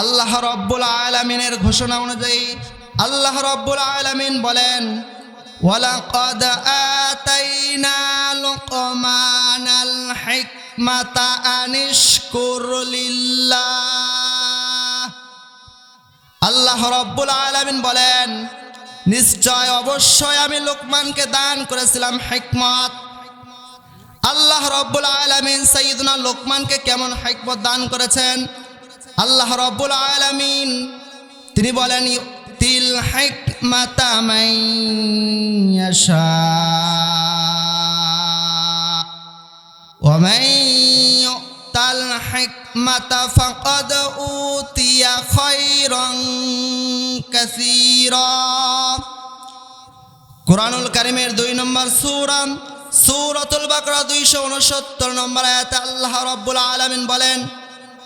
আল্লাহ রব্বুল আলমিনের ঘোষণা অনুযায়ী আল্লাহ রব্বুল আলমিন বলেন আল্লাহ রব্বুল আলমিন বলেন, নিশ্চয় অবশ্যই আমি লোকমানকে দান করেছিলাম হিকমত। আল্লাহ রব্বুল আলমিন সঈদুনা লোকমানকে কেমন হিকমত দান করেছেন? আল্লাহ রব্বুল আলমিন তিনি বলেন তিল হিকমাতা মাইয়াশা ومن يؤت الحكمة فقد أوتي خيرا كثيرا কোরআনুল কারিমের দুই নম্বর সুরাম সুরতুল বাকরা দুইশো উনসত্তর নম্বর আয়াতে আল্লাহ রব্বুল আলমিন বলেন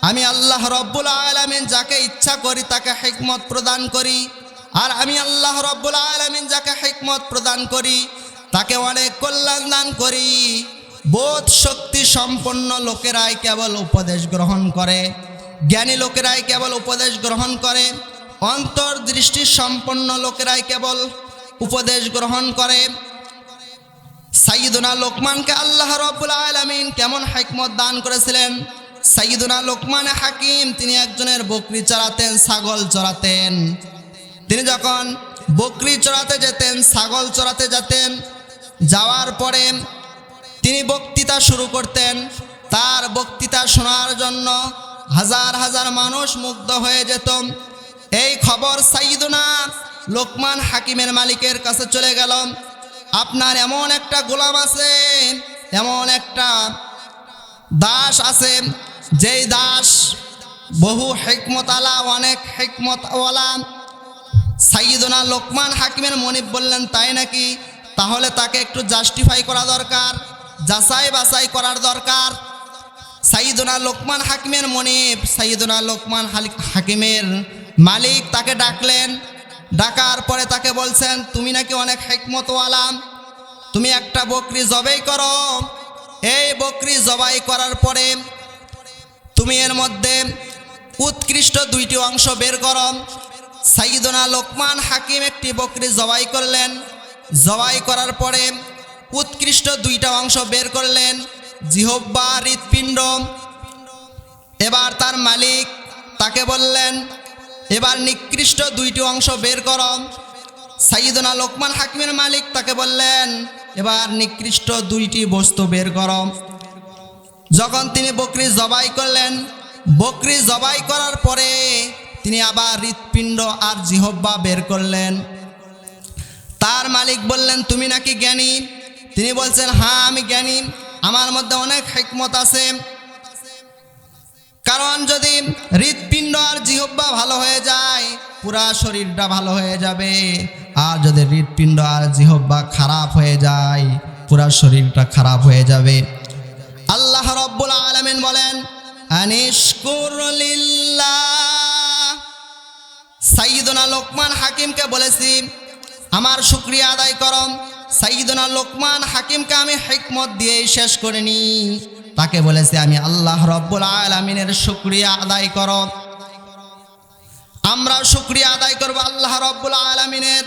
আমি আল্লাহ রব্বুল আলমিন যাকে ইচ্ছা করি তাকে হিকমত প্রদান করি। আর আমি আল্লাহ রব্বুল আলমিন যাকে হিকমত প্রদান করি, তাকে অনেক কল্যাণ দান করি। বোধ শক্তি সম্পন্ন লোকেরাই কেবল উপদেশ গ্রহণ করে। জ্ঞানী লোকেরাই কেবল উপদেশ গ্রহণ করে। অন্তর্দৃষ্টি সম্পন্ন লোকেরাই কেবল উপদেশ গ্রহণ করে। সাইদুনা লোকমানকে আল্লাহ রব্বুল আলমিন কেমন হিকমত দান করেছিলেন? সাইদুনা লোকমান হাকিম, তিনি একজনের বকরি চড়াতেন, ছাগল চড়াতেন। তিনি যখন বকরি চড়াতে যেতেন, ছাগল চড়াতে যেতেন, যাওয়ার পরে তিনি বক্তৃতা শুরু করতেন। তার বক্তৃতা শোনার জন্য হাজার হাজার মানুষ মুগ্ধ হয়ে যেত। এই খবর সাইদুনা লোকমান হাকিমের মালিকের কাছে চলে গেল। আপনার এমন একটা গোলাম আছে, এমন একটা দাস আছে যেই দাস বহু হেকমতালা অনেক হেকমতওয়ালা। সাইদুনা লোকমান হাকিমের মনিব বললেন, তাই নাকি? তাহলে তাকে একটু জাস্টিফাই করা দরকার, যাচাই বাছাই করার দরকার। সাইদুনা লোকমান হাকিমের মনিব সাইদুনা লোকমান হাকিমের মালিক তাকে ডাকলেন। ডাকার পরে তাকে বলছেন, তুমি নাকি অনেক হেকমতওয়ালা, তুমি একটা বকরি জবাই করো। এই বকরি জবাই করার পরে তুমি এর মধ্যে উৎকৃষ্ট দুইটি অংশ বের করম সাইদনা লোকমান হাকিম একটি বকরি জবাই করলেন। জবাই করার পরে উৎকৃষ্ট দুইটা অংশ বের করলেন। জিহব্বা হৃৎপিণ্ড। এবার তার মালিক তাকে বললেন, এবার নিকৃষ্ট দুইটি অংশ বের করম সাইদনা লোকমান হাকিমের মালিক তাকে বললেন, এবার নিকৃষ্ট দুইটি বস্তু বের করো। যখন তিনি বকরি জবাই করলেন, বকরি জবাই করার পরে তিনি আবার হৃৎপিণ্ড আর জিহব্বা বের করলেন। তার মালিক বললেন, তুমি নাকি জ্ঞানী? তিনি বলছেন হ্যাঁ আমি জ্ঞানী। আমার মধ্যে অনেক হিকমত আছে। কারণ যদি হৃৎপিণ্ড আর জিহব্বা ভালো হয়ে যায়, পুরা শরীরটা ভালো হয়ে যাবে। আর যদি হৃৎপিণ্ড আর জিহব্বা খারাপ হয়ে যায়, পুরা শরীরটা খারাপ হয়ে যাবে। আল্লাহ রব্বুল আলমিন বলেন সাইদনা লোকমান হাকিমকে বলেছি, আমার শুক্রিয়া আদায় করম সাইদনা লোকমান হাকিমকে আমি হিকমত দিয়েই শেষ করিনি। তাকে বলেছি, আমি আল্লাহ রব্বুল আলমিনের শুক্রিয়া আদায় কর। আমরা শুক্রিয়া আদায় করব আল্লাহ রব্বুল আলমিনের।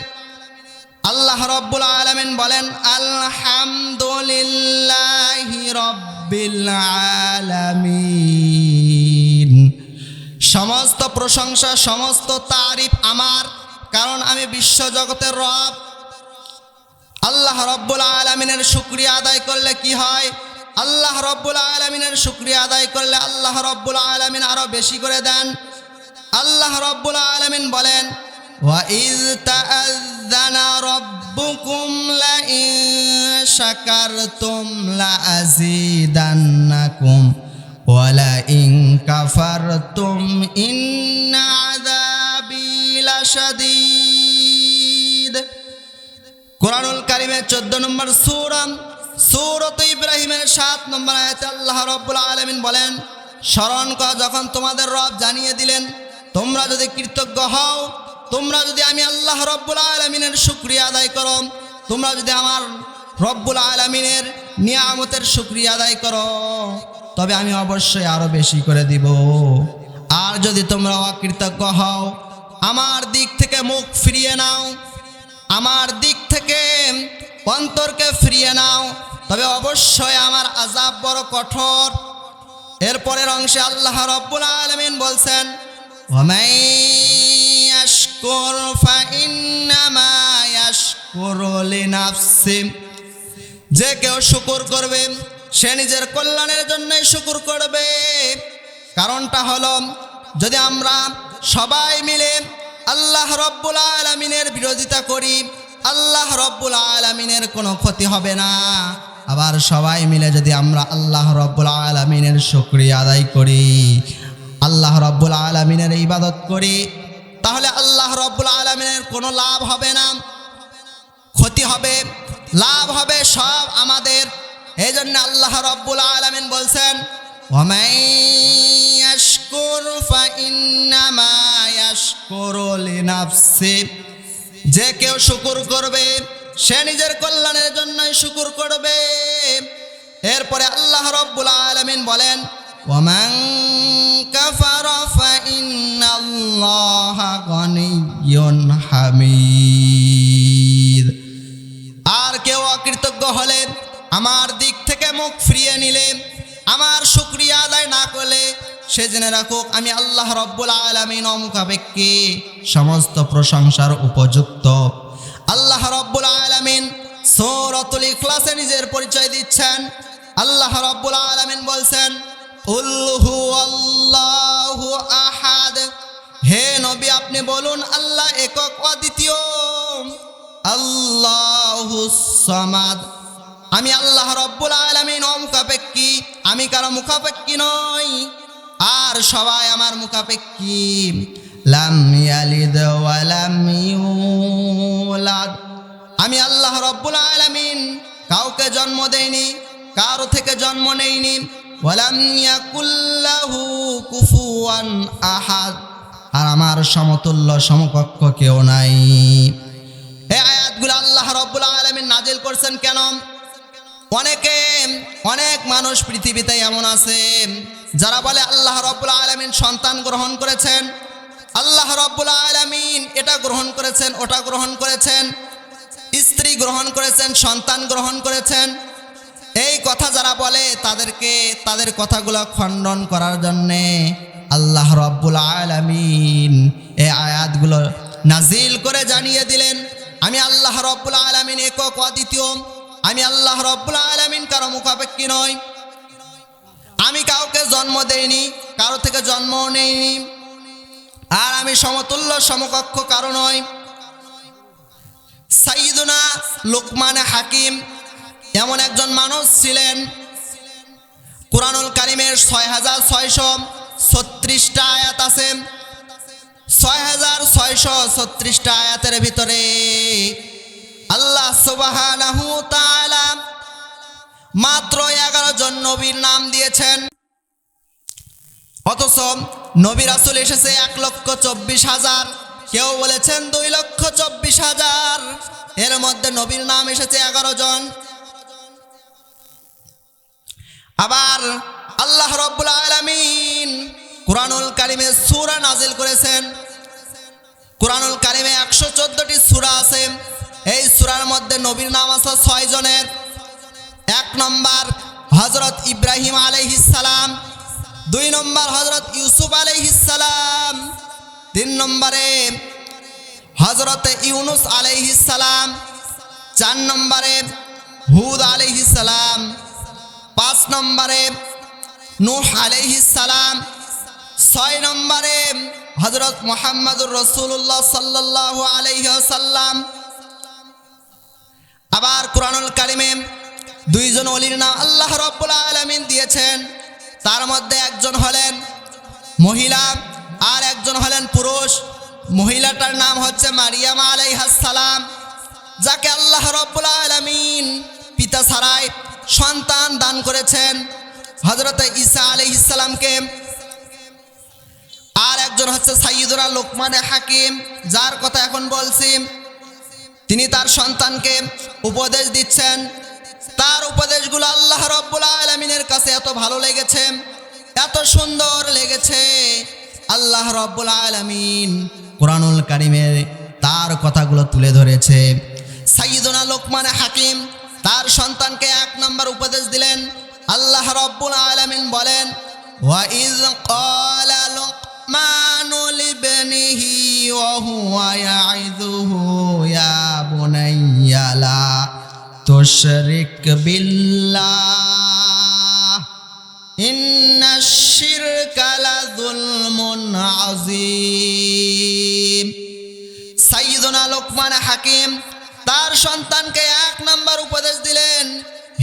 আল্লাহ রব্বুল আলমিন বলেন, আলহামদুলিল্লাহ রব্বিল আলামিন। সমস্ত প্রশংসা, সমস্ত তারিফ আমার, কারণ আমি বিশ্ব জগতের রব। আল্লাহ রব্বুল আলমিনের শুক্রিয়া আদায় করলে কি হয়? আল্লাহ রব্বুল আলমিনের শুক্রিয়া আদায় করলে আল্লাহ রব্বুল আলমিন আরও বেশি করে দেন। আল্লাহ রব্বুল আলমিন বলেন وَإِذْ تَأَذَّنَ رَبُّكُمْ لَئِن شَكَرْتُمْ لَأَزِيدَنَّكُمْ وَلَئِن كَفَرْتُمْ إِنَّ عَذَابِي لَشَدِيدٌ কোরআনুল কারিমের চোদ্দ নম্বর সুরাম সৌরত ইব্রাহিমের সাত নম্বর আয়াতে আল্লাহ রব্বুল আলমিন বলেন স্মরণ কর যখন তোমাদের রব জানিয়ে দিলেন তোমরা যদি কৃতজ্ঞ হও তোমরা যদি আমি আল্লাহ রব্বুল আলমিনের শুক্রিয়া আদায় করো, তোমরা যদি আমার রব্বুল আলমিনের নিয়ামতের শুক্রিয়া আদায় করো, তবে আমি অবশ্যই আরও বেশি করে দিব। আর যদি তোমরা অকৃতজ্ঞ হও, আমার দিক থেকে মুখ ফিরিয়ে নাও, আমার দিক থেকে অন্তরকে ফিরিয়ে নাও, তবে অবশ্যই আমার আজাব বড় কঠোর। এরপরের অংশে আল্লাহ রব্বুল আলমিন বলছেন ওমাই يشكر فإنما يشكر لنفسه যে কেউ শুকুর করবে সে নিজের কল্যাণের জন্যই শুকুর করবে কারণটা হলো যদি আমরা সবাই মিলে আল্লাহ রব্বুল আলমিনের বিরোধিতা করি আল্লাহ রব্বুল আলমিনের কোনো ক্ষতি হবে না আবার সবাই মিলে যদি আমরা আল্লাহ রব্বুল আলমিনের শুক্রিয়া আদায় করি আল্লাহ রব্বুল আলমিনের ইবাদত করি তাহলে আল্লাহ রব্বুল আলমিনের কোনো লাভ হবে না, ক্ষতি হবে, লাভ হবে সব আমাদের। এই জন্য আল্লাহ রব্বুল আলমিন বলছেন যে কেউ শুকুর করবে, সে নিজের কল্যাণের জন্যই শুকুর করবে। এরপরে আল্লাহ রব্বুল আলমিন বলেন وَمَن كَفَرَ فَإِنَّ اللَّهَ غَنِيٌّ حَمِيدٌ আর কেউ অকৃতজ্ঞ হলে আমার দিক থেকে মুখ ফিরিয়ে নিলে আমার শুক্রিয়া আদায় না করলে সে জেনে রাখুক আমি আল্লাহ রব্বুল আলমিন অমুখাপেক্ষী সমস্ত প্রশংসার উপযুক্ত আল্লাহ রব্বুল আলমিন সৌরতুল ইখলাসে নিজের পরিচয় দিচ্ছেন আল্লাহ রব্বুল আলমিন বলছেন আহাদ হে নবী, আপনি বলুন, আল্লাহ একক অদ্বিতীয়। আল্লাহু আমি আল্লাহ রব্বুল আলমিন অমুখাপেক্ষী। আমি কারও মুখাপেক্ষী নই। আর সবাই আমার মুখাপেক্ষী। আমি আল্লাহ রব্বুল আলমিন। কাউকে জন্ম দেইনি, কারও থেকে জন্ম নেইনি। ওয়ালাম ইয়াকুল্লাহু কুফুয়ান আহাদ। আর আমার সমতুল্য সমকক্ষ কেউ নাই। এই আয়াতগুলো আল্লাহ রব্বুল আলমিন নাজিল করছেন কেন? অনেকে, অনেক মানুষ পৃথিবীতে এমন আছে, যারা বলে আল্লাহ রব্বুল আলমিন সন্তান গ্রহণ করেছেন। আল্লাহ রব্বুল আলমিন এটা গ্রহণ করেছেন, ওটা গ্রহণ করেছেন। স্ত্রী গ্রহণ করেছেন, সন্তান গ্রহণ করেছেন। এই কথা যারা বলে, তাদেরকে, তাদের কথাগুলো খণ্ডন করার জন্যে আল্লাহ রব্বুল আলমিন এই আয়াতগুলো নাজিল করে জানিয়ে দিলেন। আমি আল্লাহ রব্বুল আলমিন একক অদ্বিতীয়। আমি আল্লাহ রব্বুল আলমিন কারও মুখাপেক্ষী নই। আমি কাউকে জন্ম দেইনি, কারও থেকে জন্মও নেইনি। আর আমি সমতুল্য সমকক্ষ কারও নয় সাইদুনা লোকমান হাকিম এমন একজন মানুষ ছিলেন কোরআনুল কারিমের ছয় হাজার ছয়শো ছত্রিশটা আয়াত আছে। ছয় হাজার ছয়শো ছত্রিশটা আয়াতের ভিতরে আল্লাহ তাআলা মাত্র এগারো জন নবীর নাম দিয়েছেন। অথচ নবী রাসুল এসেছে এক লক্ষ চব্বিশ হাজার। কেউ বলেছেন দুই লক্ষ চব্বিশ হাজার। এর মধ্যে নবীর নাম এসেছে এগারো জন। আবার আল্লাহ রব্বুল আলমিন কোরআনুল কারিমে সুরা নাজিল করেছেন। কোরআনুল কারিমে একশো চোদ্দটি সুরা আছে। এই সুরার মধ্যে নবীর নাম আছে ছয় জনের। এক নম্বর হজরত ইব্রাহিম আলাইহিসালাম দুই নম্বর হজরত ইউসুফ আলাইহিসালাম তিন নম্বরে হজরত ইউনুস আলাইহিসালাম চার নম্বরে হুদ আলাইহিসালাম পাঁচ নম্বরে নূহ আলাইহিসালাম ছয় নম্বরে হজরত মোহাম্মদুর রসুল্লাহ সাল্লাহ আলাইসাল্লাম আবার কোরআনুল কারিমে দুইজন অলির নাম আল্লাহ রব্বুল আলমিন দিয়েছেন। তার মধ্যে একজন হলেন মহিলা আর একজন হলেন পুরুষ। মহিলাটার নাম হচ্ছে মারিয়ামা আলাইহাসালাম যাকে আল্লাহ রব্বুল আলমিন পিতা ছাড়াই সন্তান দান করেছেন হজরত ঈসা আলাইহিসালামকে আর একজন হচ্ছে সাইয়দুরা লোকমানে হাকিম, যার কথা এখন বলছি। তিনি তার সন্তানকে উপদেশ দিচ্ছেন। তার উপদেশগুলো আল্লাহ রব্বুল আলমিনের কাছে এত ভালো লেগেছে, এত সুন্দর লেগেছে। আল্লাহ রব্বুল আলমিন কোরআনুল কারিমের তার কথাগুলো তুলে ধরেছে। সাইদুনা লোকমান হাকিম তার সন্তানকে এক নম্বর উপদেশ দিলেন আল্লাহ রব্বুল আলমিন বলেন ওয়াইজ قال لقمان لابنه وهو يعظه يا بني لا تشرك بالله إن الشرك لظلم عظيم সাইয়দনা লোকমান হাকিম তার সন্তানকে এক নম্বর উপদেশ দিলেন,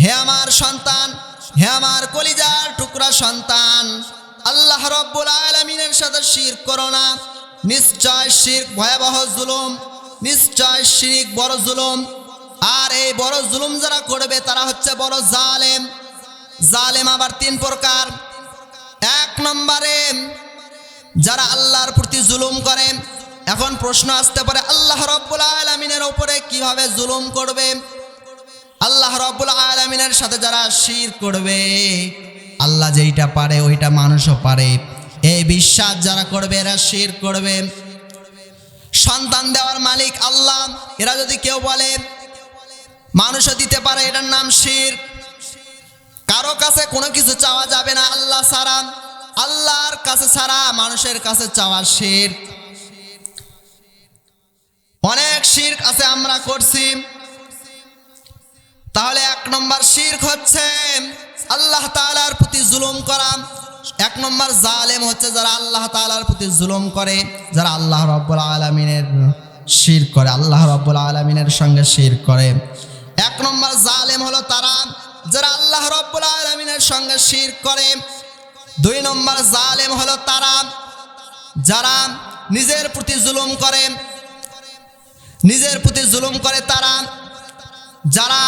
হে আমার সন্তান, হে আমার কলিজার টুকরা সন্তান, আল্লাহ রব্বুল আলমিনের সাথে শির করো না। নিশ্চয় শির ভয়াবহ জুলুম, নিশ্চয় শিরিক বড় জুলুম। আর এই বড় জুলুম যারা করবে তারা হচ্ছে বড় জালেম। জালেম আবার তিন প্রকার। এক নম্বরে যারা আল্লাহর প্রতি জুলুম করে এখন প্রশ্ন আসতে পারে, আল্লাহ রব্বুল আলমিনের ওপরে কীভাবে জুলুম করবে? আল্লাহ রব্বুল আলমিনের সাথে যারা শির করবে, আল্লাহ যেইটা পারে ওইটা মানুষও পারে। এই বিশ্বাস যারা করবে, এরা শির করবে। সন্তান দেওয়ার মালিক আল্লাহ। এরা যদি কেউ বলে, মানুষও দিতে পারে, এটার নাম শির। কারও কাছে কোনো কিছু চাওয়া যাবে না আল্লাহ সারা আল্লাহর কাছে ছাড়া মানুষের কাছে চাওয়া শির। অনেক শির্ক আছে আমরা করছি। তাহলে এক নম্বর শির্ক হচ্ছে আল্লাহ তাআলার প্রতি জুলুম করা। এক নম্বর জালেম হচ্ছে যারা আল্লাহ তাআলার প্রতি জুলুম করে, যারা আল্লাহ রব্বুল আলমিনের শির করে, আল্লাহ রব্বুল আলমিনের সঙ্গে শির করে। এক নম্বর জালেম হলো তারা যারা আল্লাহ রব্বুল আলমিনের সঙ্গে শির করে। দুই নম্বর জালেম হলো তারা যারা নিজের প্রতি জুলুম করে নিজের প্রতি জুলুম করে তারা, যারা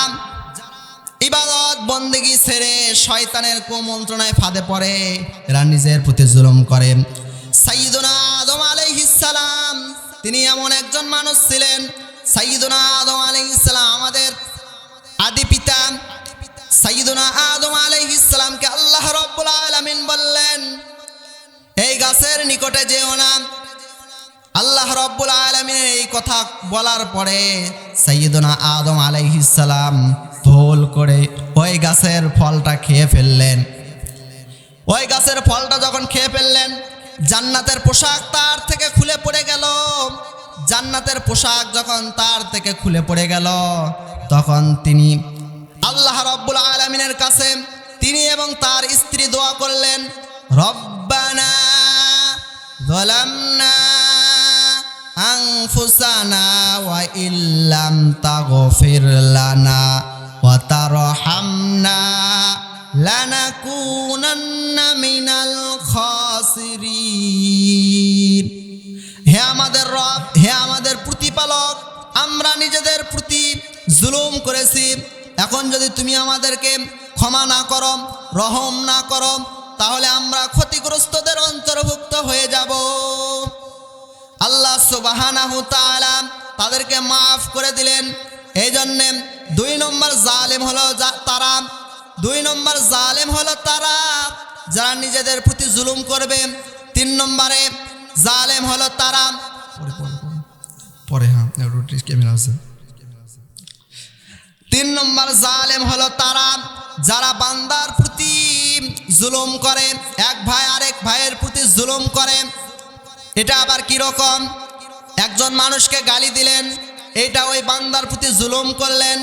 ইবাদত, বন্দেগি ছেড়ে শয়তানের কুমন্ত্রণায় ফাঁদে পড়ে, এরা নিজের প্রতি জুলুম করে। সাইদুনা আদম আলাইহিসালাম তিনি এমন একজন মানুষ ছিলেন। সাইদুনা আদম আলাইহিসালাম আমাদের আদি পিতা। সাইদুনা আদম আলাইহিসালামকে আল্লাহ রব্বুল আলামিন বললেন, এই গাছের নিকটে যেও না আল্লাহ রব্বুল আলমিনের এই কথা বলার পরে সৈয়দনা আদম আলাইহিসালাম ভুল করে ওই গাছের ফলটা খেয়ে ফেললেন। ওই গাছের ফলটা যখন খেয়ে ফেললেন, জান্নাতের পোশাক তার থেকে খুলে পড়ে গেল। জান্নাতের পোশাক যখন তার থেকে খুলে পড়ে গেল, তখন তিনি আল্লাহ রব্বুল আলমিনের কাছে তিনি এবং তার স্ত্রী দোয়া করলেন, রব্বানা আংফুসানা ওয়া ইল্লাম তাগফির লানা ওয়া তারহামনা লানাকুনান্না মিনাল খাসিরিন হে আমাদের রব, হে আমাদের প্রতিপালক, আমরা নিজেদের প্রতি জুলুম করেছি। এখন যদি তুমি আমাদেরকে ক্ষমা না করো, রহম না করো, তাহলে আমরা ক্ষতিগ্রস্তদের অন্তর্ভুক্ত হয়ে যাব। আল্লাহ তাআলা তাদেরকে মাফ করে দিলেন। এই জন্যে দুই নম্বর জালেম হলো তারা, দুই নম্বর জালেম হলো তারা যারা নিজেদের প্রতি জুলুম করবে। তিন নম্বরে জালেম হলো তারা পরে হ্যাঁ তিন নম্বর জালেম হলো তারা যারা বান্দার প্রতি জুলুম করে, এক ভাই আরেক ভাইয়ের প্রতি জুলুম করে এটা আবার কি রকম? একজন মানুষকে গালি দিলেন এটা ওই বান্দার প্রতি জুলুম করলেন,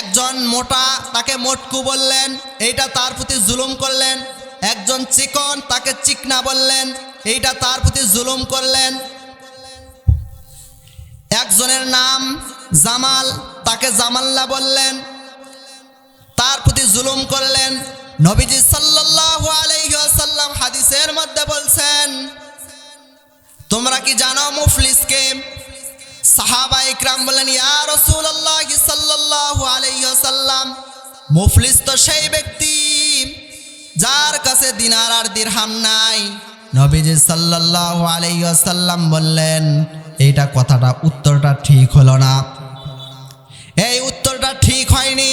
একজন মোটা তাকে মোটকু বললেন, এইটা তার প্রতি জুলুম করলেন, একজন চিকন তাকে চিকনা বললেন, এইটা তার প্রতি জুলুম করলেন। একজনের নাম জামাল, তাকে জামাল্লা বললেন, তার প্রতি জুলুম করলেন। নবীজি সাল্লাল্লাহু আলাইহি ওয়াসাল্লাম হাদিসের মধ্যে বলছেন তোমরা কি জানো মুফলিসকে? সাহাবা ইকরাম বলেন, ইয়া রাসূলুল্লাহ সাল্লাল্লাহু আলাইহি ওয়াসাল্লাম, মুফলিস তো সেই ব্যক্তি যার কাছে দিনার আর দিরহাম নাই। নবীজি সাল্লাল্লাহু আলাইহি ওয়াসাল্লাম বললেন, এইটা কথাটা, উত্তরটা ঠিক হলো না। এই উত্তরটা ঠিক হয়নি।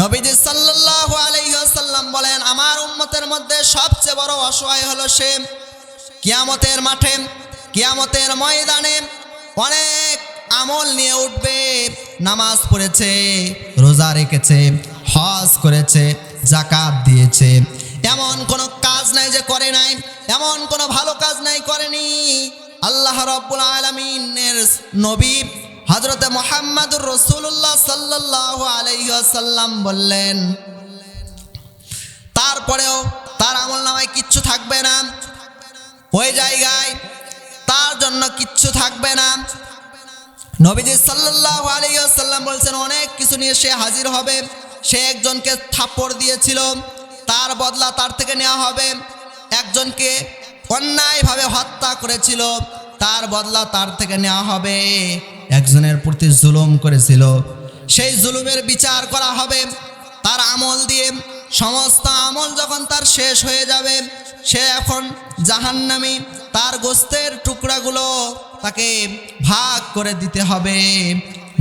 নবীজি সাল্লাল্লাহু আলাইহি ওয়াসাল্লাম বলেন, আমার উম্মতের মধ্যে সবচেয়ে বড় অসহায় হলো সে কিয়ামতের মাঠে, কিয়ামতের ময়দানে অনেক আমল নিয়ে উঠবে। নামাজ পড়েছে, রোজা রেখেছে, হজ করেছে জাকাত দিয়েছে। এমন কোনো কাজ নাই যে করে নাই, এমন কোনো ভালো কাজ নাই করেনি। আল্লাহ রব্বুল আলমিনের নবী হজরতে মোহাম্মদুর রসুল্লাহ সাল্লাহ আলাইসাল্লাম বললেন, তারপরেও তার আমল নামায় কিচ্ছু থাকবে না। ওই জায়গায় তার জন্য কিচ্ছু থাকবে না। নবীজি সাল্লাহ আলাইসাল্লাম বলছেন, অনেক কিছু নিয়ে সে হাজির হবে। সে একজনকে থাপ্পড় দিয়েছিল। তার বদলা তার থেকে নেওয়া হবে। একজনকে অন্যায়ভাবে হত্যা করেছিল। তার বদলা তার থেকে নেওয়া হবে। একজনের প্রতি জুলুম করেছিল। সেই জুলুমের বিচার করা হবে। তার আমল দিয়ে সমস্ত আমল যখন তার শেষ হয়ে যাবে সে এখন জাহান নামে তার গোস্তের টুকরাগুলো তাকে ভাগ করে দিতে হবে।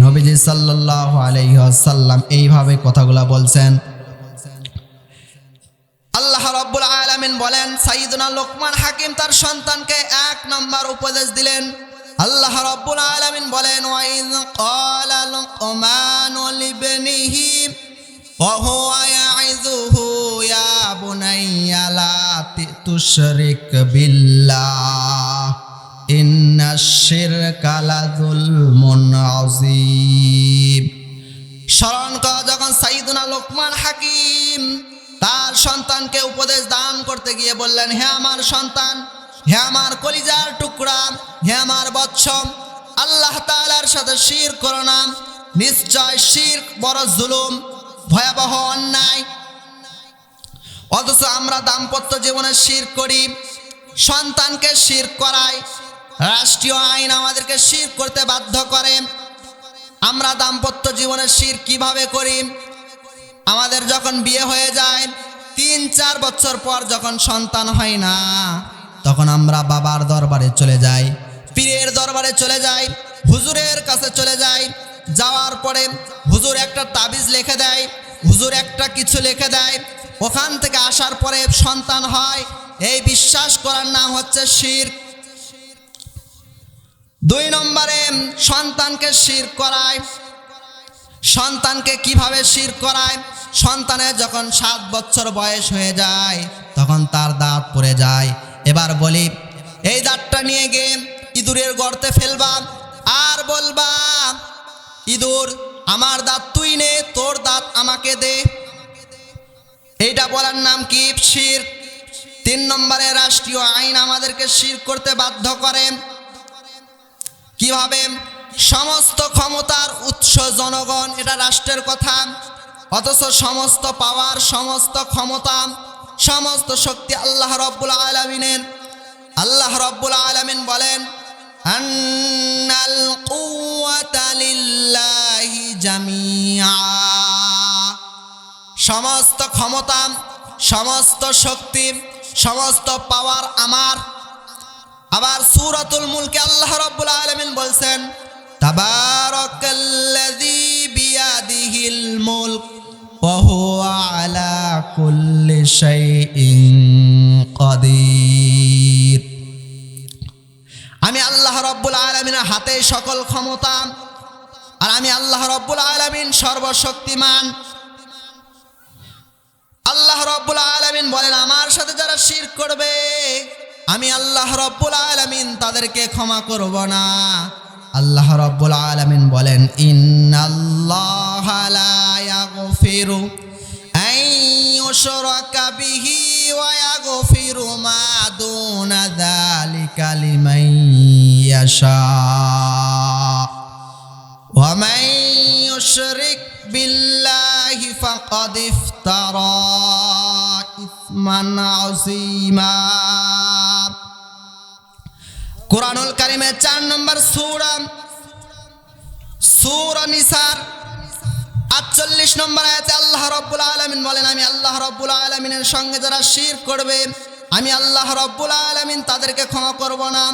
নবীজি সাল্লাহ আলাইসাল্লাম এইভাবে কথাগুলো বলছেন। আল্লাহ রব্বুল আলমিন বলেন সাইদুনা লোকমান হাকিম তার সন্তানকে এক নম্বর উপদেশ দিলেন। আল্লাহ রব্বুল আলমিন বলেন ওয়াইদ ক্বালা তুশরিক বিল্লাহ, ইন্না শিরকা লাযুলমুন আযীম। স্মরণ করা, যখন সাইদুনা লোকমান হাকিম তার সন্তানকে উপদেশ দান করতে গিয়ে বললেন, হে আমার সন্তান, হে আমার কলিজার টুকরা, হে আমার বচ্ছম আল্লাহ তালার সাথে শির করো নিশ্চয় শির বড় জুলুম, ভয়াবহ অন্যায় অথচ আমরা দাম্পত্য জীবনে শির করি, সন্তানকে শির করাই, রাষ্ট্রীয় আইন আমাদেরকে শির করতে বাধ্য করে। আমরা দাম্পত্য জীবনে শির কীভাবে করি? আমাদের যখন বিয়ে হয়ে যায়, তিন চার বছর পর যখন সন্তান হয় না, তখন আমরা বাবার দরবারে চলে যাই, পীরের দরবারে চলে যাই, হুজুরের কাছে চলে যাই। যাওয়ার পরে হুজুর একটা তাবিজ লিখে দেয়, হুজুর একটা কিছু লিখে দেয় ওখান থেকে আসার পরে সন্তান হয়। এই বিশ্বাস করার নাম হচ্ছে শির। দুই নম্বরে সন্তানকে শির করায়। সন্তানকে কীভাবে শির করায়? সন্তানের যখন সাত বছর বয়স হয়ে যায়, তখন তার দাঁত পড়ে যায়। এবার বলি, এই দাঁতটা নিয়ে গিয়ে ইঁদুরের গর্তে ফেলবা আর বলবা, ইঁদুর, আমার দাঁত তুই নে, তোর দাঁত আমাকে দে। এইটা বলার নাম কি? শির। তিন নম্বরে রাষ্ট্রীয় আইন আমাদেরকে শির করতে বাধ্য করে। কীভাবে? সমস্ত ক্ষমতার উৎস জনগণ, এটা রাষ্ট্রের কথা। অথচ সমস্ত পাওয়ার, সমস্ত ক্ষমতা, সমস্ত শক্তি আল্লাহ রব্বুল আলমিনের। আল্লাহ রব্বুল আলমিন বলেন, আন্নাল জামিআ। সমস্ত ক্ষমতা, সমস্ত শক্তি, সমস্ত পাওয়ার আমার। আবার সূরাতুল মুলকে আল্লাহ রাব্বুল আলামিন বলছেন আলা কুল্লি আমি আল্লাহ রব্বুল আলামিনের হাতে সকল ক্ষমতা, আর আমি আল্লাহ রব্বুল আলামিন সর্বশক্তিমান। আল্লাহ রব্বুল আলামিন বলেন আমার সাথে যারা শিরক করবে আমি আল্লাহ রব্বুল আলামিন তাদেরকে ক্ষমা করব না আল্লাহ রব্বুল আলামিন বলেন ইন্নাল্লাহ লা ইয়াগফিরু আন ইউশরাকা বিহি ওয়া ইয়াগফিরু মা দুনা যালিকা লিমান ইয়াশা ومن يشرك بالله فقد افترى إثما عظيما কোরআনুল কারিমের চার নম্বর সূরা সূরা নিসার আটচল্লিশ নম্বর আয়াতে আল্লাহ রব্বুল আলমিন বলেন আমি আল্লাহ রব্বুল আলমিনের সঙ্গে যারা শির করবে আমি আল্লাহ রব্বুল আলমিন তাদেরকে ক্ষমা করব না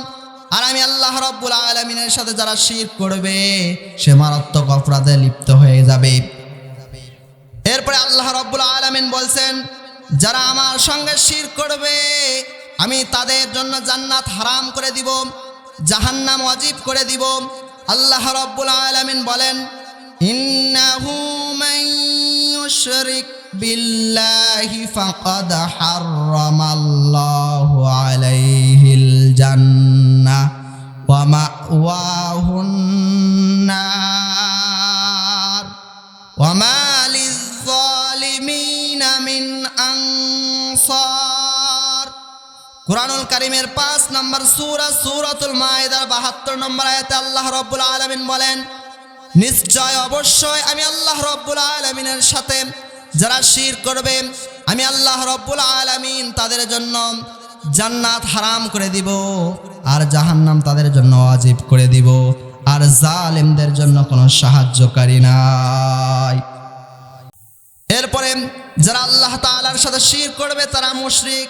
আর আমি আল্লাহ রব্বুল আলমিনের সাথে যারা শির করবে সে মারাত্মক অপরাধে লিপ্ত হয়ে যাবে এরপরে আল্লাহ রব্বুল আলমিন বলছেন, যারা আমার সঙ্গে শির করবে, আমি তাদের জন্য জান্নাত হারাম করে দিব, জাহান্নাম ওয়াজিব করে দিব। আল্লাহ রব্বুল আলামিন বলেন, ইন্নাহু বিল্লাহি ওয়া মাওয়াহুন কুরআনুল কারীমের 5 নম্বর সুরা সূরাতুল মায়েদার 72 নম্বর আয়াতে আল্লাহ রাব্বুল আলামিন বলেন, নিশ্চয়, অবশ্যই আমি আল্লাহ রব্বুল আলমিনের সাথে যারা শির করবে, আমি আল্লাহ রব্বুল আলমিন তাদের জন্য জান্নাত হারাম করে দিব, আর জাহান্নাম তাদের জন্য অজীব করে দিব, আর জালেমদের জন্য কোনো সাহায্যকারী নাই। এরপরে যারা আল্লাহ তাআলার সাথে শির করবে, তারা মুশরিক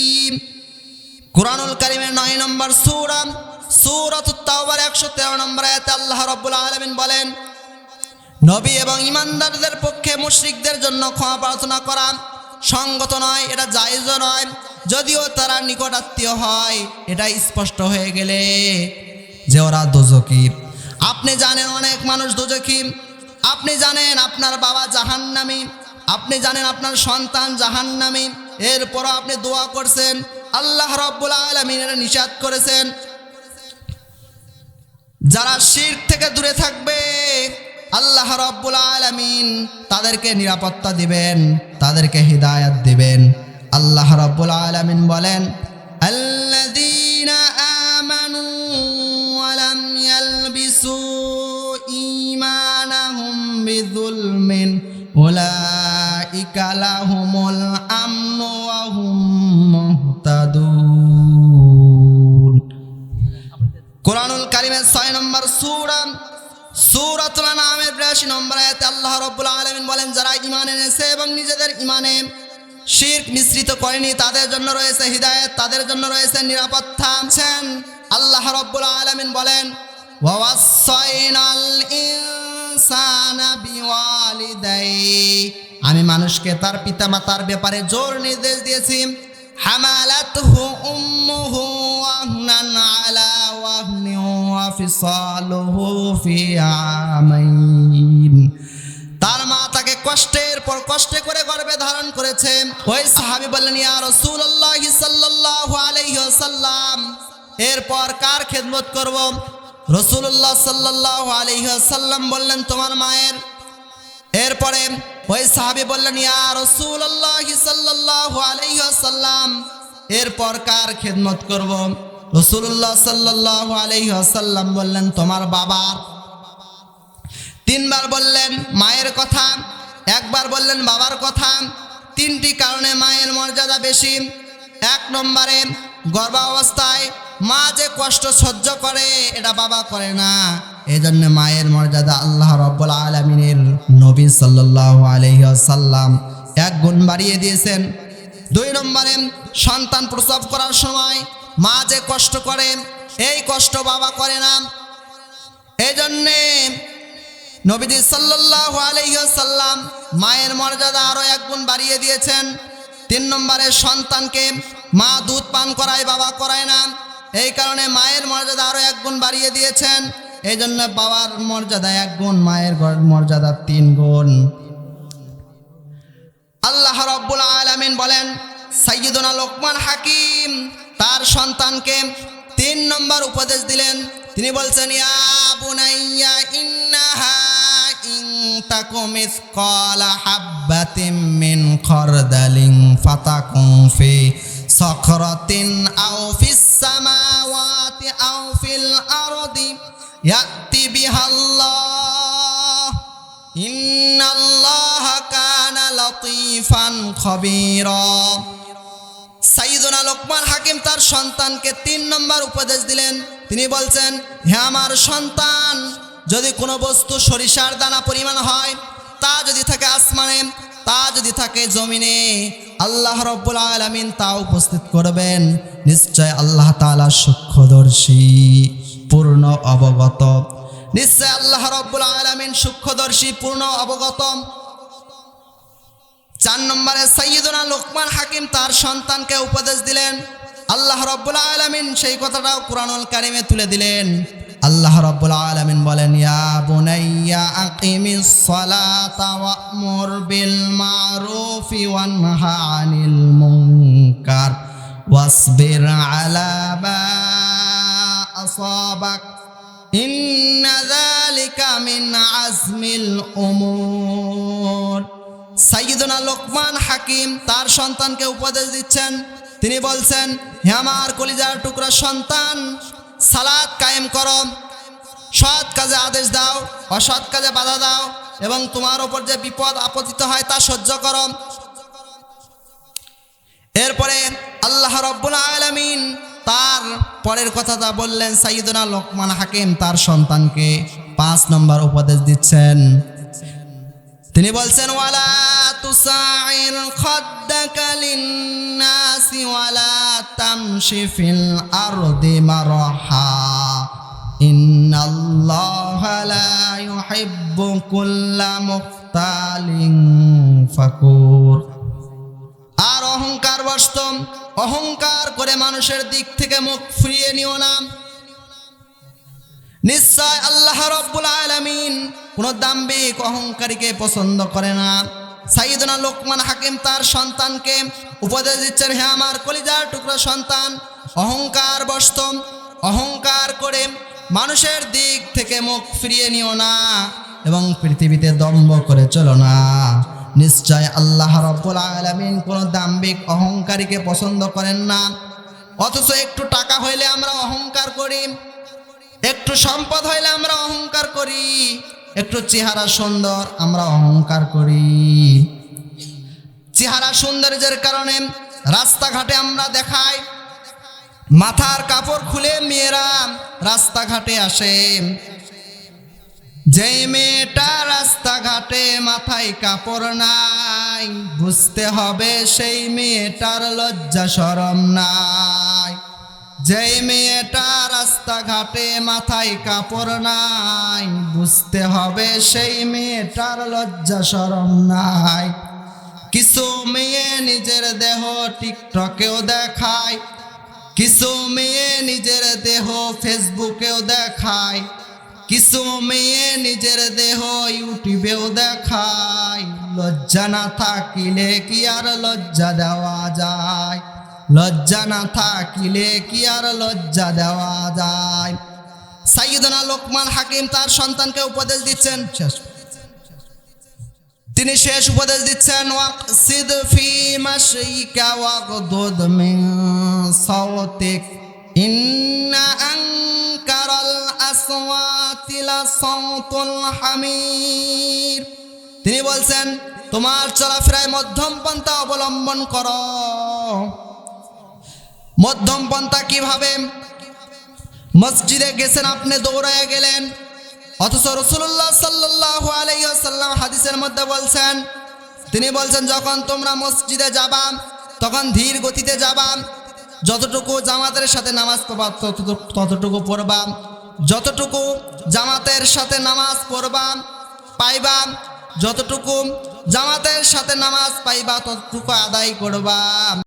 কুরআনুল কারীমের নয় নম্বর সূরা, সূরাত তাওবার একশো তেরো নম্বর আয়াতে আল্লাহ রাব্বুল আলামিন বলেন, নবী এবং ইমানদারদের পক্ষে মুশরিকদের জন্য ক্ষমা প্রার্থনা করা সঙ্গত নয়, এটা জায়েজও নয়। যদিও তারা নিকট আত্মীয় হয়, এটা স্পষ্ট হয়ে গেলে যে ওরা দোজকি আপনি জানেন অনেক মানুষ দোজকি আপনি জানেন আপনার বাবা জাহান্নামী। আপনি জানেন আপনার সন্তান জাহান্নামী। এরপরও আপনি দোয়া করছেন, আল্লাহ রব্বুল আলমিন এটা নিষেধ করেছেন। যারা শির থেকে দূরে থাকবে, আল্লাহ রব্বুল আলমিন তাদেরকে নিরাপত্তা দিবেন, তাদেরকে হিদায়াত দিবেন। আল্লাহ রব্বুল আলমিন বলেন, আল্লাযীনা আমানু ওয়ালাম ইয়ালবিসু ঈমানাহুম বিযুলমিন উলাইকা লাহুমুল আমনু ওয়া হুম মুহতাদুন কোরআনুল কারিমের ছয় নম্বর সুরা সুরাতুল নামের বিরাশি নম্বর আয়াতে আল্লাহ রব্বুল আলমিন বলেন, যারা ইমান এনেছে এবং নিজেদের ইমানে শির্ক মিশ্রিত করেনি, তাদের জন্য রয়েছে হিদায়ত, তাদের জন্য রয়েছে নিরাপত্তা। আল্লাহ রব্বুল আলমিন বলেন ওয়াসাইনাল ইনসানা বিওয়ালিদাইহি আমি মানুষকে তার পিতামাতার ব্যাপারে জোর নির্দেশ দিয়েছি। তার মা তাকে কষ্টের পর কষ্টে করে গর্ভে ধারণ করেছে। ওই সাহাবী বললেন, ইয়া রাসূলুল্লাহ সাল্লাল্লাহু এরপর কার খেদমত করব? রাসূলুল্লাহ সাল্লাল্লাহু আলাইহি ওয়াসাল্লাম বললেন, তোমার মায়ের এরপরে ওই সাহাবী বললেন, ইয়া রাসূলুল্লাহ সাল্লাল্লাহু আলাইহি ওয়াসাল্লাম, এরপর কার খেদমত করব? রাসূলুল্লাহ সাল্লাল্লাহু আলাইহি ওয়াসাল্লাম বললেন, তোমার বাবার। তিনবার বললেন, মায়ের কথা। একবার বললেন, বাবার কথা। তিনটি কারণে মায়ের মর্যাদা বেশি। এক নম্বরে, গর্ভাবস্থায় মা যে কষ্ট সহ্য করে, এটা বাবা করে না। এই জন্য মায়ের মর্যাদা আল্লাহ রব্বুল আলমিনের নবী সাল্লাহ আলহ্লাম এক গুণ বাড়িয়ে দিয়েছেন। দুই নম্বরে সন্তান প্রসব করার সময় মা যে কষ্ট করে, এই কষ্ট বাবা করে না। এই জন্যে নবীজি সাল্লাহ আলহ্লাম মায়ের মর্যাদা আরও এক গুণ বাড়িয়ে দিয়েছেন। তিন নম্বরে সন্তানকে মা দুধ পান করায়, বাবা করায় না। এই কারণে মায়ের মর্যাদা আরও এক গুণ বাড়িয়ে দিয়েছেন। এই জন্য বাবার মর্যাদা এক গুণ, মায়ের মর্যাদা তিন গুণ। আল্লাহ রব্বুল আলামিন বলেন, সাইয়্যিদুনা লোকমান হাকিম তার সন্তানকে তিন নম্বর উপদেশ দিলেন। তিনি বলছেন, ইয়া বুনাইয়া ইন্নাহা ইন তাকু মিসকালা হাব্বাতিন মিন খরদালিন ফাতাকুন ফি সখরাতিন আও ফিস সামাওয়াতি আও ফিল আরদি ইয়াতি বিহাল্লাহ ইন্নাল্লাহা কানা লতিফান খবীরা সাইদুনা লোকমান হাকিম তার সন্তানকে তিন নম্বর উপদেশ দিলেন। তিনি বলছেন, হে আমার সন্তান, যদি কোনো বস্তু সরিষার দানা পরিমাণ হয়, তা যদি থাকে আসমানে, তা যদি থাকে জমিনে, আল্লাহ রব্বুল আলমিন তা উপস্থিত করবেন। নিশ্চয় আল্লাহ তালা সূক্ষ্মদর্শী। পূর্ণ অবগত। নিশ্চয় আল্লাহ রব্বুল আলমিন সূক্ষ্মদর্শী, পূর্ণ অবগত। চার নম্বরে সৈয়দনা লোকমান হাকিম তার সন্তানকে উপদেশ দিলেন। আল্লাহ রব্বুল আলমিন সেই কথাটাও কোরআনুল কারিমে তুলে দিলেন। আল্লাহ রব্বুল আলমিন বলেন, ইয়া বুনাইয়া আকিমিস সালাতা ওয়া'মুর বিল মারুফি ওয়ানহা আনিল মুনকার। ওয়াসবির আলা আসাবাক ইন্না যালিকা মিন আজমিল উমুর সাইয়দনা লোকমান হাকিম তার সন্তানকে উপদেশ দিচ্ছেন। তিনি বলছেন, হে আমার কলিজার টুকরা সন্তান সালাদ কায়েম করো। সৎ কাজে আদেশ দাও, অসৎ কাজে বাধা দাও এবং তোমার ওপর যে বিপদ আপতিত হয় তা সহ্য করো। এরপরে আল্লাহ রব্বুল আলমিন তার পরের কথাটা বললেন সাইয়দনা লোকমান হাকিম, তার সন্তানকে পাঁচ নম্বর উপদেশ দিচ্ছেন। তিনি বলছেন, ওয়ালা ফাকুর। আর অহংকার বস্তম অহংকার করে মানুষের দিক থেকে মুখ ফিরিয়ে নিও না। নিশ্চয় আল্লাহ রব্বুল আলমিন কোন দাম্বিক অহংকারীকে পছন্দ করে না। সাইদনা লোকমান হাকিম তার সন্তানকে উপদেশ দিচ্ছেন, হে আমার কলিজার টুকরা সন্তান, অহংকার বস্তম অহংকার করে মানুষের দিক থেকে মুখ ফিরিয়ে নিও না এবং পৃথিবীতে দম্ভ করে চলো না। নিশ্চয় আল্লাহ রব্বুল আলমিন কোনো দাম্বিক অহংকারীকে পছন্দ করেন না। অথচ একটু টাকা হইলে আমরা অহংকার করি, একটু সম্পদ হইলে আমরা অহংকার করি, একটু চেহারা সুন্দর আমরা অহংকার করি। চেহারা সৌন্দর্যের কারণে রাস্তাঘাটে আমরা দেখাই, মাথার কাপড় খুলে মেয়েরা রাস্তাঘাটে আসে। যেই মেয়েটা রাস্তাঘাটে মাথায় কাপড় নাই, বুঝতে হবে সেই মেয়েটার লজ্জা সরম নাই। যেই মেয়েটা রাস্তাঘাটে মাথায় কাপড় নাই, বুঝতে হবে সেই মেয়েটার লজ্জা সরম নাই। কিছু মেয়ে নিজের দেহ টিকটকেও দেখায়, কিছু মেয়ে নিজের দেহ ফেসবুকেও দেখায়। কিছু মেয়ে নিজের দেহ ইউটিউবেও দেখায়। লজ্জা না থাকিলে কি আর লজ্জা দেওয়া যায়? লজ্জা না থাকিলে কি আর লজ্জা দেওয়া যায়? সাইয়দনা লোকমান হাকিম তার সন্তানকে উপদেশ দিচ্ছেন। শেষ। তিনি শেষ উপদেশ দিচ্ছেন, ওয়াকসিদ ফি মাশিকা ওয়াগদুদ মিন সাওতিক। ইন্না আনকারাল সাওতুল তিনি বলছেন, তোমার চলাফেরায় মধ্যম পন্থা অবলম্বন করো। মধ্যম পন্থা কীভাবে? মসজিদে গেছেন, আপনি দৌড়ায় গেলেন। অথচ রসুল্লাহ সাল্লাহ আলাইসাল্লাম হাদিসের মধ্যে বলছেন, তিনি বলছেন, যখন তোমরা মসজিদে যাবা, তখন ধীর গতিতে যাবা। যতটুকু জামাতের সাথে নামাজ পড়বা ততটুকু পড়বা। যতটুকু জামাতের সাথে নামাজ পড়বা পাইবা যতটুকু জামাতের সাথে নামাজ পাইবা ততটুকু আদায় করবা।